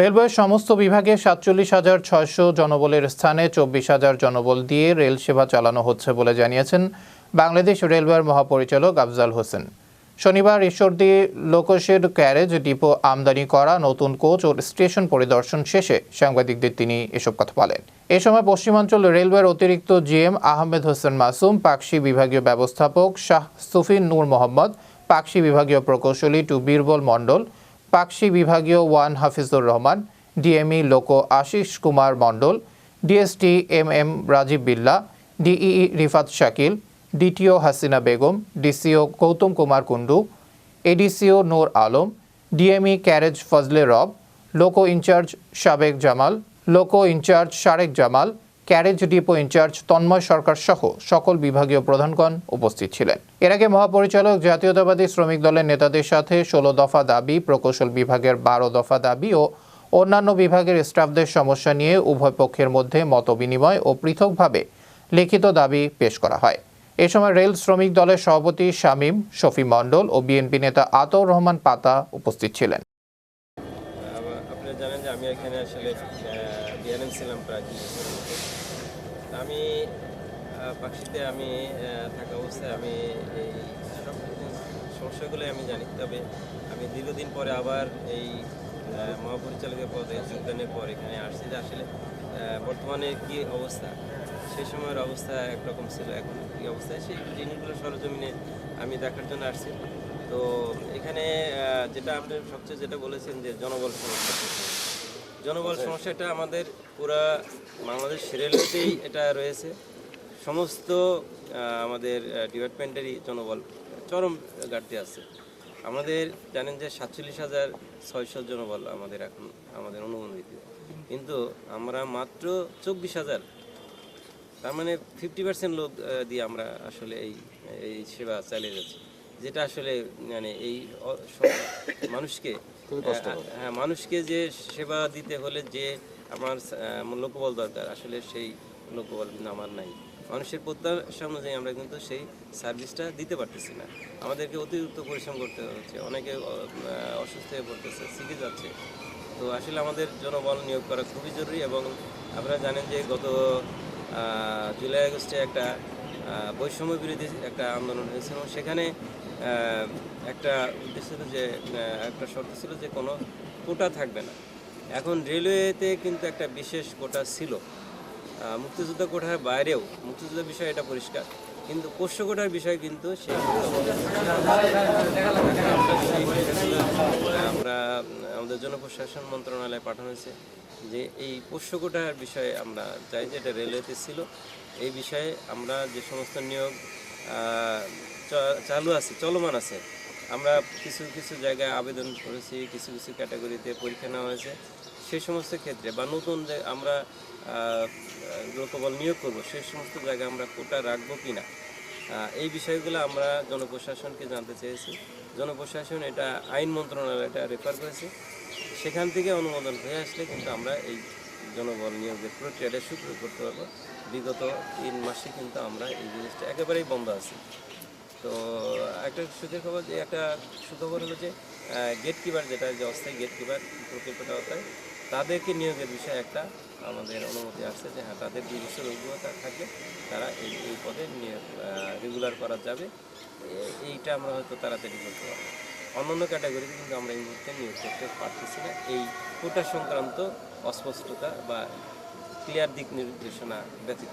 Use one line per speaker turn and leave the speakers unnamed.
রেলওয়ের সমস্ত বিভাগে সাতচল্লিশ হাজার ছয়শো জনবলের স্থানে চব্বিশ হাজার জনবল দিয়ে রেল সেবা চালানো হচ্ছে বলে জানিয়েছেন বাংলাদেশ রেলওয়ের মহাপরিচালক আফজাল হোসেন। শনিবার ঈশ্বরদী লোকশেড ক্যারেজ ডিপো আমদানি করা নতুন কোচ ও স্টেশন পরিদর্শন শেষে সাংবাদিকদের তিনি এসব কথা বলেন। এ সময় পশ্চিমাঞ্চল রেলওয়ের অতিরিক্ত জিএম আহমেদ হোসেন মাসুম, পাকশি বিভাগীয় ব্যবস্থাপক শাহ সুফিন নূর মোহাম্মদ, পাকশি বিভাগীয় প্রকৌশলী টু বীরবল মণ্ডল পাকশি বিভাগীয় one Hafizur Rahman, DME loco Ashis Kumar Mondal, DST M M Rajib Billa, DEE Rifat Shakil, DTO Hasina Begum, DCO Goutam Kumar Kundu, ADCO Nur Alam, DME carriage Fazle Rab, loco in charge Sabek Jamal, loco in charge Sharek Jamal carriage depot in charge Tanmoy Sarkar সহ সকল বিভাগীয় প্রধানগণ উপস্থিত ছিলেন। এর আগে মহাপরিচালক জাতীয়তাবাদী শ্রমিক দলের নেতাদের সাথে ষোলো দফা দাবি, প্রকৌশল বিভাগের বারো দফা দাবি ও অন্যান্য বিভাগের স্টাফদের সমস্যা নিয়ে উভয় পক্ষের মধ্যে মতবিনিময় ও পৃথকভাবে লিখিত দাবি পেশ করা হয়। এ সময় রেল শ্রমিক দলের সভাপতি শামীম শফি মণ্ডল ও বিএনপি নেতা আতর রহমান পাতা উপস্থিত ছিলেন।
জানেন যে আমি এখানে আসলে বিএনএম ছিলাম প্রায় আমি পাখিতে আমি থাকা অবস্থায় আমি এই সমস্যাগুলো আমি জানি। তবে আমি দীর্ঘদিন পরে আবার এই মহাপরিচালকের পদে যোগদানের পর এখানে আসছি যে আসলে বর্তমানে কি অবস্থা? সেই সময়ের অবস্থা একরকম ছিল, এখন কী অবস্থায় সেই জিনিসগুলো সরজমিনে আমি দেখার জন্য আসছি। তো এখানে যেটা আপনি সবচেয়ে যেটা বলেছেন যে জনবল সমস্যা। জনবল সমস্যাটা আমাদের পুরা বাংলাদেশ রেলওয়েতেই এটা রয়েছে। সমস্ত আমাদের ডিপার্টমেন্টেরই জনবল চরম ঘাটতি আছে। আমাদের জানেন যে সাতচল্লিশ হাজার ছয়শো জনবল আমাদের এখন আমাদের অনুমোদিত। কিন্তু আমরা মাত্র চব্বিশ হাজার তার মানে ফিফটি পার্সেন্ট লোক দিয়ে আমরা আসলে এই এই সেবা চালিয়ে যাচ্ছি। যেটা আসলে মানে এই মানুষকে হ্যাঁ মানুষকে যে সেবা দিতে হলে যে আমার লোকবল দরকার আসলে সেই লোকবল কিন্তু আমার নাই। মানুষের প্রত্যাশা অনুযায়ী আমরা কিন্তু সেই সার্ভিসটা দিতে পারতেছি না। আমাদেরকে অতিরিক্ত পরিশ্রম করতে হচ্ছে অনেকে অসুস্থ হয়ে পড়তেছে শিখে যাচ্ছে। তো আসলে আমাদের জনবল নিয়োগ করা খুবই জরুরি এবং আপনারা জানেন যে গত জুলাই আগস্টে একটা বৈষম্য বিরোধী একটা আন্দোলন হয়েছে এবং সেখানে একটা উদ্দেশ্য ছিল যে একটা শর্ত ছিল যে কোনো কোটা থাকবে না। এখন রেলওয়েতে কিন্তু একটা বিশেষ কোটা ছিল। মুক্তিযুদ্ধ কোটার বাইরেও মুক্তিযুদ্ধ বিষয় এটা পরিষ্কার, কিন্তু পোষ্য কোটার বিষয় কিন্তু আমরা আমাদের জনপ্রশাসন মন্ত্রণালয়ে পাঠানো হয়েছে যে এই পোষ্য কোটার বিষয়ে আমরা চাই যে এটা রেলওয়েতে ছিল। এই বিষয়ে আমরা যে সমস্ত নিয়োগ চালু আছে, চলমান আছে, আমরা কিছু কিছু জায়গায় আবেদন করেছি, কিছু কিছু ক্যাটাগরিতে পরীক্ষা নেওয়া হয়েছে। সেই সমস্ত ক্ষেত্রে বা নতুন যে আমরা লোকবল নিয়োগ করব সেই সমস্ত জায়গায় আমরা কোটা রাখব কি না এই বিষয়গুলো আমরা জনপ্রশাসনকে জানতে চেয়েছি। জনপ্রশাসন এটা আইন মন্ত্রণালয় এটা রেফার করেছে। সেখান থেকে অনুমোদন হয়ে আসলে কিন্তু আমরা এই জনবল নিয়োগের প্রক্রিয়াটা শুরু করতে পারব। বিগত তিন মাসে কিন্তু আমরা এই জিনিসটা একেবারেই বন্ধ আছি। তো একটা সুখের খবর যে, একটা সুখবর হলো যে গেট কিপার যেটা, যে অস্থায়ী গেট কিপার প্রকল্পটা অর্থাৎ তাদেরকে নিয়োগের বিষয়ে একটা আমাদের অনুমতি আসছে যে হ্যাঁ তাদের দুই বছর অভিজ্ঞতা থাকলে তারা এই এই পদে নিয়োগ রেগুলার করা যাবে। এইটা আমরা হয়তো তাড়াতাড়ি করতে পারব। অন্যান্য ক্যাটাগরিতে কিন্তু আমরা এই মুহূর্তে নিয়োগ করতে পারতেছি না। এই কোটা সংক্রান্ত অস্পষ্টতা বা ক্লিয়ার দিক নির্দেশনা ব্যতীত।